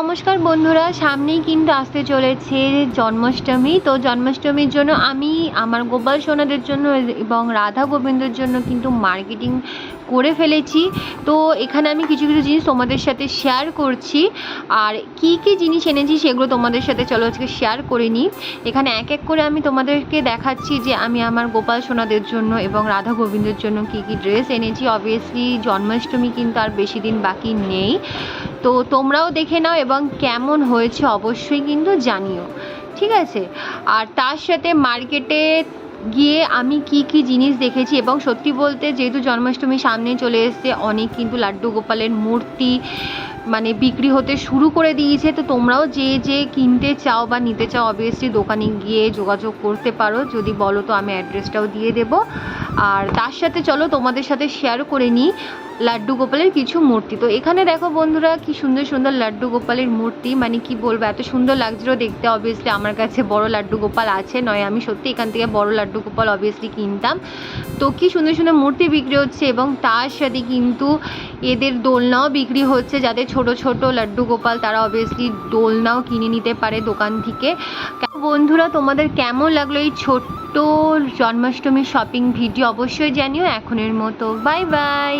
নমস্কার বন্ধুরা, সামনেই কিন্তু আসতে চলেছে জন্মাষ্টমী। তো জন্মাষ্টমীর জন্য আমি, আমার গোপাল সোনাদের জন্য এবং রাধা গোবিন্দর জন্য কিন্তু মার্কেটিং করে ফেলেছি। তো এখানে আমি কিছু কিছু জিনিস তোমাদের সাথে শেয়ার করছি। আর কি কি জিনিস এনেছি সেগুলো তোমাদের সাথে চলো আজকে শেয়ার করে নিই। এখানে এক এক করে আমি তোমাদেরকে দেখাচ্ছি যে আমি আমার গোপাল সোনাদের জন্য এবং রাধা গোবিন্দের জন্য কি কি ড্রেস এনেছি। অবভিয়াসলি জন্মাষ্টমী কিন্তু আর বেশি দিন বাকি নেই। তো তোমরাও দেখে নাও এবং কেমন হয়েছে অবশ্যই কিন্তু জানিও, ঠিক আছে? আর তার সাথে মার্কেটে গিয়ে আমি কি কি জিনিস দেখেছি এবং সত্যি বলতে যেহেতু জন্মাষ্টমী সামনে চলে এসছে, অনেক কিন্তু লাড্ডু গোপালের মূর্তি মানে বিক্রি হতে শুরু করে দিয়েছে। তো তোমরাও যে যে কিনতে চাও বা নিতে চাও অবভিয়াসলি দোকানে গিয়ে যোগাযোগ করতে পারো। যদি বলো তো আমি অ্যাড্রেসটাও দিয়ে দেবো। আর তার সাথে চলো তোমাদের সাথে শেয়ার করে নিই। লাড্ডু গোপালের কিছু মূর্তি। তো এখানে দেখো বন্ধুরা, কি সুন্দর সুন্দর লাড্ডু গোপালের মূর্তি। মানে কি বলব, এত সুন্দর লাগছিল দেখতে অবভিয়াসলি আমার কাছে বড় লাড্ডু গোপাল আছে, নয় আমি সত্যি এখান থেকে বড় লাড্ডু গোপাল অবভিয়াসলি কিনতাম। তো কি সুন্দর সুন্দর মূর্তি বিক্রি হচ্ছে এবং তার সাথে কিন্তু এদের দোলনাও বিক্রি হচ্ছে যাদের ছোট ছোট লাড্ডু গোপাল তারা অবভিয়াসলি দোলনাও কিনে নিতে পারে দোকান থেকে। বন্ধুরা, তোমাদের কেমন লাগল এই ছোট্ট জন্মাষ্টমীর শপিং ভিডিও অবশ্যই জানিও এখনের মতো। Bye bye